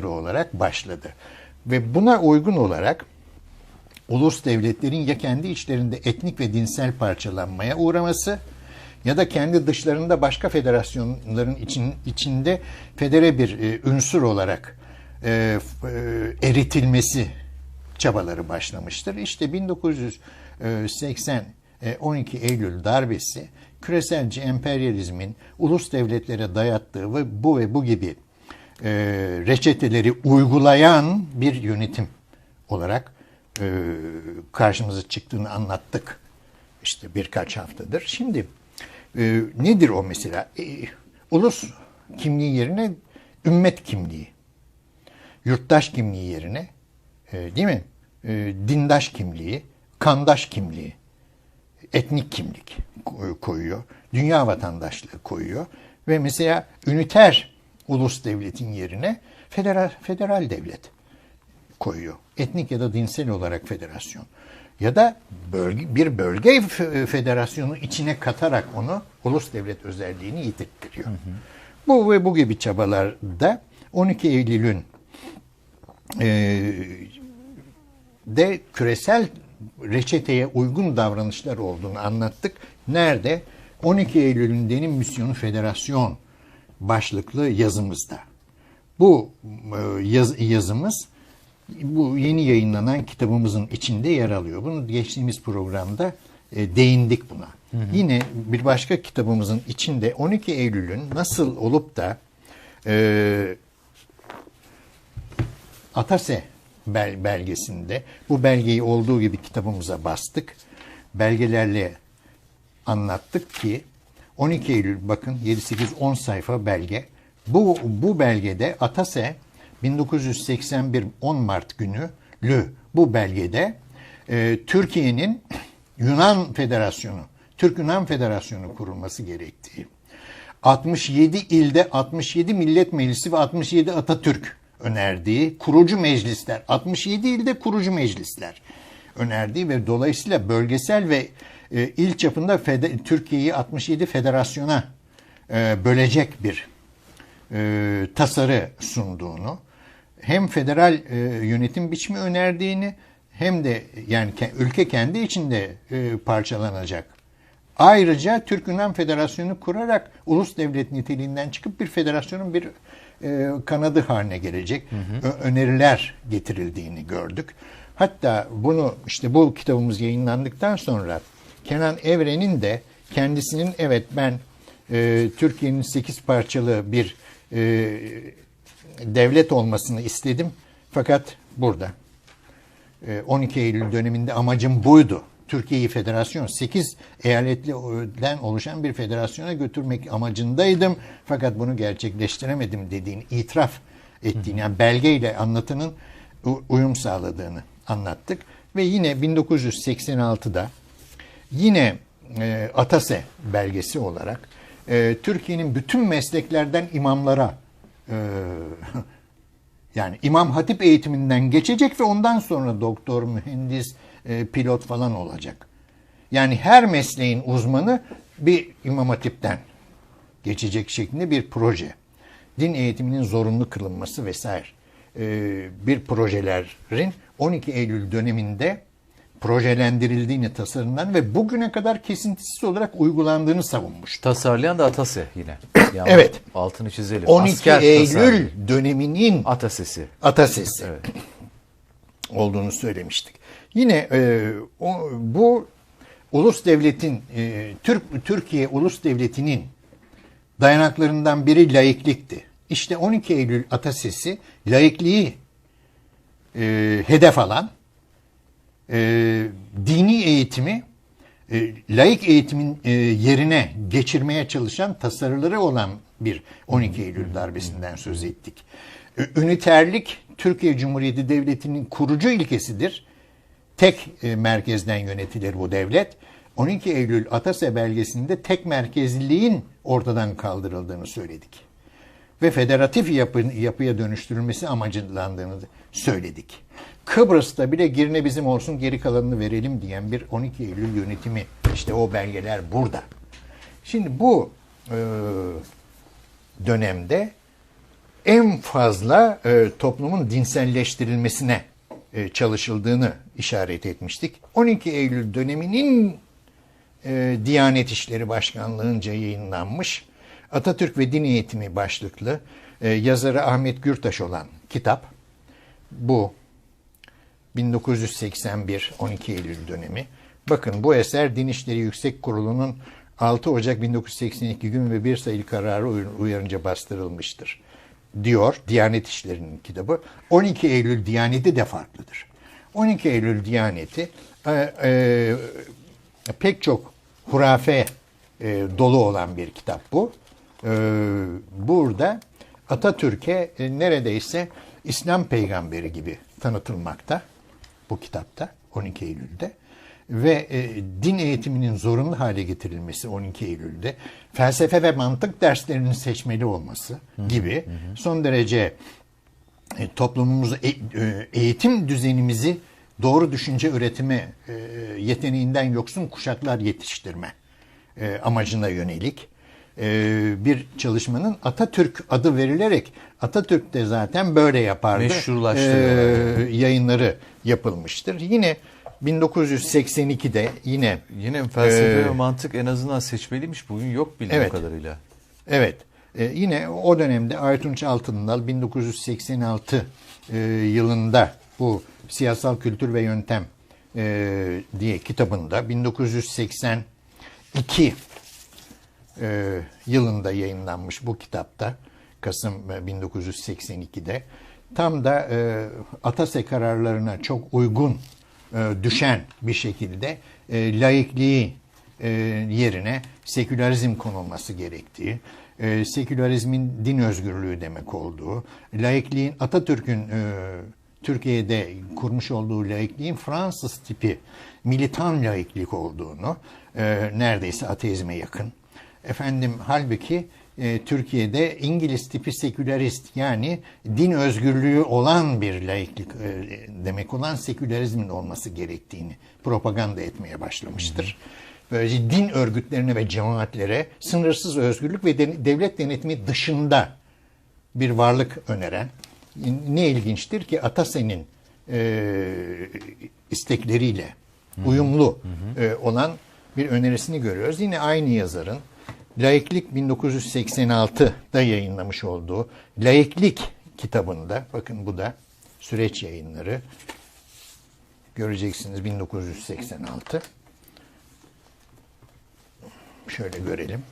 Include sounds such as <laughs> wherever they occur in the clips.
olarak başladı. Ve buna uygun olarak ulus devletlerin ya kendi içlerinde etnik ve dinsel parçalanmaya uğraması ya da kendi dışlarında başka federasyonların için, içinde federe bir e, ünsür olarak e, e, eritilmesi çabaları başlamıştır. İşte 1980 e, 12 Eylül darbesi küreselci emperyalizmin ulus devletlere dayattığı ve bu ve bu gibi e, reçeteleri uygulayan bir yönetim olarak e, karşımıza çıktığını anlattık. İşte birkaç haftadır. Şimdi e, nedir o mesela? E, ulus kimliği yerine ümmet kimliği, yurttaş kimliği yerine e, değil mi? E, dindaş kimliği, kandaş kimliği, etnik kimlik ko- koyuyor. Dünya vatandaşlığı koyuyor. Ve mesela üniter ulus devletin yerine federal, federal devlet koyuyor. Etnik ya da dinsel olarak federasyon. Ya da bölge, bir bölge federasyonu içine katarak onu ulus devlet özelliğini yitirtiyor. Bu ve bu gibi çabalarda 12 Eylül'ün e, de küresel reçeteye uygun davranışlar olduğunu anlattık. Nerede? 12 Eylül'ün denim misyonu federasyon başlıklı yazımızda. Bu e, yaz, yazımız bu yeni yayınlanan kitabımızın içinde yer alıyor. Bunu geçtiğimiz programda e, değindik buna. Yine bir başka kitabımızın içinde 12 Eylül'ün nasıl olup da e, Atase bel- belgesinde bu belgeyi olduğu gibi kitabımıza bastık. Belgelerle anlattık ki 12 Eylül bakın 7 8 10 sayfa belge. Bu bu belgede Atase 1981 10 Mart günü lü bu belgede e, Türkiye'nin <clears throat> Yunan Federasyonu, Türk Yunan Federasyonu kurulması gerektiği 67 ilde 67 millet meclisi ve 67 Atatürk önerdiği kurucu meclisler, 67 ilde kurucu meclisler önerdiği ve dolayısıyla bölgesel ve e, il çapında Türkiye'yi 67 federasyona e, bölecek bir e, tasarı sunduğunu, hem federal e, yönetim biçimi önerdiğini hem de yani ke- ülke kendi içinde e, parçalanacak. Ayrıca Türk Yunan Federasyonu kurarak ulus devlet niteliğinden çıkıp bir federasyonun bir e, kanadı haline gelecek ö- öneriler getirildiğini gördük. Hatta bunu işte bu kitabımız yayınlandıktan sonra Kenan Evren'in de kendisinin evet ben e, Türkiye'nin sekiz parçalı bir e, devlet olmasını istedim. Fakat burada e, 12 Eylül döneminde amacım buydu. Türkiye'yi federasyon 8 eyaletten oluşan bir federasyona götürmek amacındaydım. Fakat bunu gerçekleştiremedim dediğini itiraf ettiğini yani belgeyle anlatının uyum sağladığını anlattık. Ve yine 1986'da yine e, Atase belgesi olarak e, Türkiye'nin bütün mesleklerden imamlara e, <laughs> yani İmam Hatip eğitiminden geçecek ve ondan sonra doktor, mühendis, e, pilot falan olacak. Yani her mesleğin uzmanı bir İmam Hatip'ten geçecek şeklinde bir proje. Din eğitiminin zorunlu kılınması vesaire. E, bir projelerin 12 Eylül döneminde projelendirildiğini tasarımdan ve bugüne kadar kesintisiz olarak uygulandığını savunmuş. Tasarlayan da Atase yine. <coughs> Yani Evet. Altını çizelim. 12 Asker Eylül tasarlıyor. döneminin Atasesi. atasesi Evet. <coughs> olduğunu söylemiştik. Yine e, o, bu ulus devletin e, Türk Türkiye ulus devletinin dayanaklarından biri laiklikti. İşte 12 Eylül atasesi laikliği e, hedef alan e, dini eğitimi e, laik eğitimin e, yerine geçirmeye çalışan tasarıları olan bir 12 Eylül darbesinden söz ettik. E, Üniterlik Türkiye Cumhuriyeti Devleti'nin kurucu ilkesidir. Tek e, merkezden yönetilir bu devlet. 12 Eylül Atase belgesinde tek merkezliliğin ortadan kaldırıldığını söyledik ve federatif yapı, yapıya dönüştürülmesi amacılandığını söyledik. Kıbrıs'ta bile girne bizim olsun geri kalanını verelim diyen bir 12 Eylül yönetimi işte o belgeler burada. Şimdi bu e, dönemde en fazla e, toplumun dinselleştirilmesine e, çalışıldığını işaret etmiştik. 12 Eylül döneminin e, Diyanet İşleri Başkanlığı'nca yayınlanmış Atatürk ve Din Eğitimi başlıklı e, yazarı Ahmet Gürtaş olan kitap bu 1981 12 Eylül dönemi. Bakın bu eser Din İşleri Yüksek Kurulu'nun 6 Ocak 1982 gün ve bir sayılı kararı uy- uyarınca bastırılmıştır. Diyor Diyanet İşleri'nin kitabı. 12 Eylül Diyaneti de farklıdır. 12 Eylül Diyaneti e, e, pek çok hurafe e, dolu olan bir kitap bu. E, burada Atatürk'e e, neredeyse İslam peygamberi gibi tanıtılmakta bu kitapta 12 Eylül'de. Ve e, din eğitiminin zorunlu hale getirilmesi 12 Eylül'de. Felsefe ve mantık derslerinin seçmeli olması gibi son derece e, toplumumuzu e- e, eğitim düzenimizi doğru düşünce üretimi e, yeteneğinden yoksun kuşaklar yetiştirme e, amacına yönelik bir çalışmanın Atatürk adı verilerek Atatürk de zaten böyle yapardı. Meşrulaştırıyorlar. E, yayınları yapılmıştır. Yine 1982'de yine Yine felsefe Ee, ve mantık en azından seçmeliymiş. Bugün yok bildiğim Evet. kadarıyla. Evet. E, yine o dönemde Aytunç Altındal 1986 e, yılında bu siyasal kültür ve yöntem e, diye kitabında 1982 e, yılında yayınlanmış bu kitapta Kasım e, 1982'de tam da e, Atase kararlarına çok uygun e, düşen bir şekilde e, laikliği e, yerine sekülerizm konulması gerektiği, e, sekülerizmin din özgürlüğü demek olduğu, laikliğin Atatürk'ün e, Türkiye'de kurmuş olduğu laikliğin Fransız tipi militan laiklik olduğunu, e, neredeyse ateizme yakın. Efendim halbuki e, Türkiye'de İngiliz tipi sekülerist yani din özgürlüğü olan bir laiklik e, demek olan sekülerizmin olması gerektiğini propaganda etmeye başlamıştır. Böylece din örgütlerine ve cemaatlere sınırsız özgürlük ve de- devlet denetimi dışında bir varlık öneren ne ilginçtir ki Atasen'in e, istekleriyle uyumlu e, olan bir önerisini görüyoruz. Yine aynı yazarın Laiklik 1986'da yayınlamış olduğu Laiklik kitabında bakın bu da süreç yayınları göreceksiniz 1986 şöyle görelim.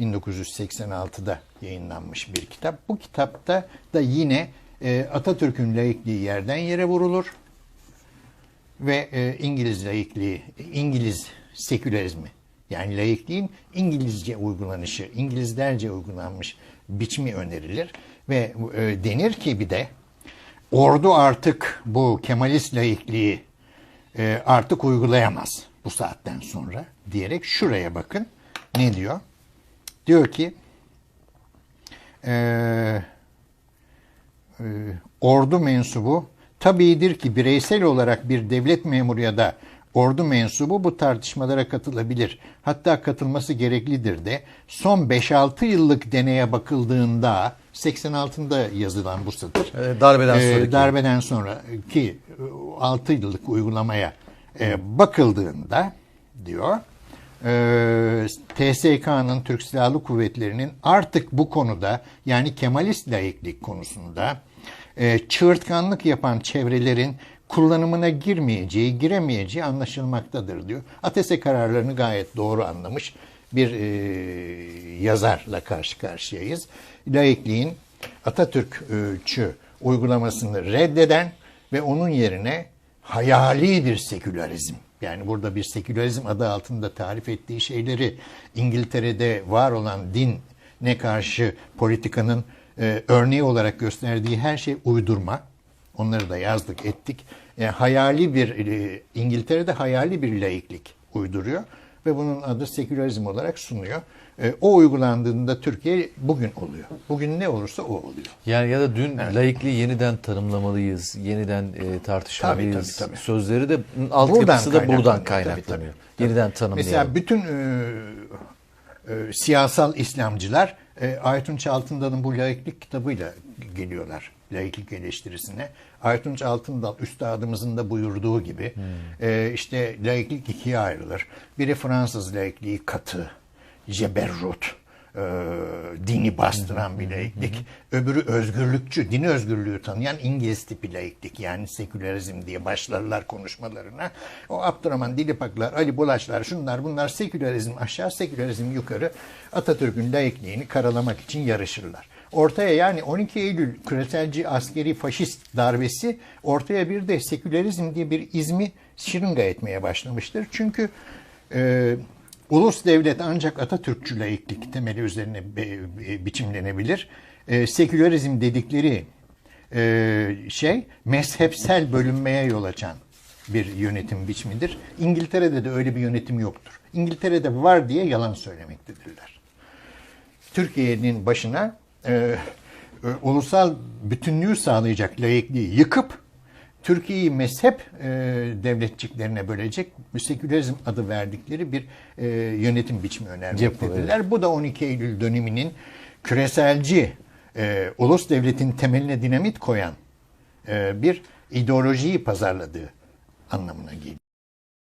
1986'da yayınlanmış bir kitap. Bu kitapta da yine e, Atatürk'ün laikliği yerden yere vurulur ve e, İngiliz laikliği, İngiliz sekülerizmi yani laikliğin İngilizce uygulanışı, İngilizlerce uygulanmış biçimi önerilir ve e, denir ki bir de ordu artık bu Kemalist laikliği e, artık uygulayamaz bu saatten sonra diyerek şuraya bakın ne diyor? Diyor ki eee e, ordu mensubu tabidir ki bireysel olarak bir devlet memuru ya da ordu mensubu bu tartışmalara katılabilir. Hatta katılması gereklidir de son 5-6 yıllık deneye bakıldığında 86'da yazılan bu satır. Ee, darbeden e, sonraki. darbeden sonraki 6 yıllık uygulamaya e, bakıldığında diyor e, TSK'nın Türk Silahlı Kuvvetleri'nin artık bu konuda yani Kemalist laiklik konusunda e, çığırtkanlık yapan çevrelerin kullanımına girmeyeceği, giremeyeceği anlaşılmaktadır diyor. Atese kararlarını gayet doğru anlamış bir e, yazarla karşı karşıyayız. Laikliğin Atatürkçü uygulamasını reddeden ve onun yerine hayali bir sekülerizm yani burada bir sekülerizm adı altında tarif ettiği şeyleri İngiltere'de var olan din ne karşı politikanın e, örneği olarak gösterdiği her şey uydurma. Onları da yazdık ettik. E, hayali bir e, İngiltere'de hayali bir laiklik uyduruyor ve bunun adı sekülerizm olarak sunuyor. E, o uygulandığında Türkiye bugün oluyor. Bugün ne olursa o oluyor. Yani ya da dün laikliği yeniden tanımlamalıyız, yeniden e, tartışmalıyız. Tabii, tabii, tabii. Sözleri de altyapısı da kaynaklanıyor, buradan tabii, kaynaklanıyor. tabii. Yeniden tanımlayalım. Mesela bütün e, e, siyasal İslamcılar e, Aytunç Altındal'ın bu laiklik kitabıyla geliyorlar laiklik eleştirisine. Aytunç Altındal üstadımızın da buyurduğu gibi e, işte laiklik ikiye ayrılır. Biri Fransız laikliği katı, ceberrut, e, dini bastıran bir laiklik. Öbürü özgürlükçü, dini özgürlüğü tanıyan İngiliz tipi laiklik yani sekülerizm diye başlarlar konuşmalarına. O Abdurrahman Dilipaklar, Ali Bulaşlar şunlar bunlar sekülerizm aşağı, sekülerizm yukarı Atatürk'ün laikliğini karalamak için yarışırlar. Ortaya yani 12 Eylül küreselci askeri faşist darbesi ortaya bir de sekülerizm diye bir izmi şırınga etmeye başlamıştır. Çünkü e, ulus devlet ancak Atatürkçü laiklik temeli üzerine be- be- biçimlenebilir. E, sekülerizm dedikleri e, şey mezhepsel bölünmeye yol açan bir yönetim biçimidir. İngiltere'de de öyle bir yönetim yoktur. İngiltere'de var diye yalan söylemektedirler. Türkiye'nin başına e, e, ulusal bütünlüğü sağlayacak laikliği yıkıp Türkiye'yi mezhep e, devletçiklerine bölecek sekülerizm adı verdikleri bir e, yönetim biçimi önermektedirler. Bu da 12 Eylül döneminin küreselci e, ulus devletin temeline dinamit koyan e, bir ideolojiyi pazarladığı anlamına geliyor.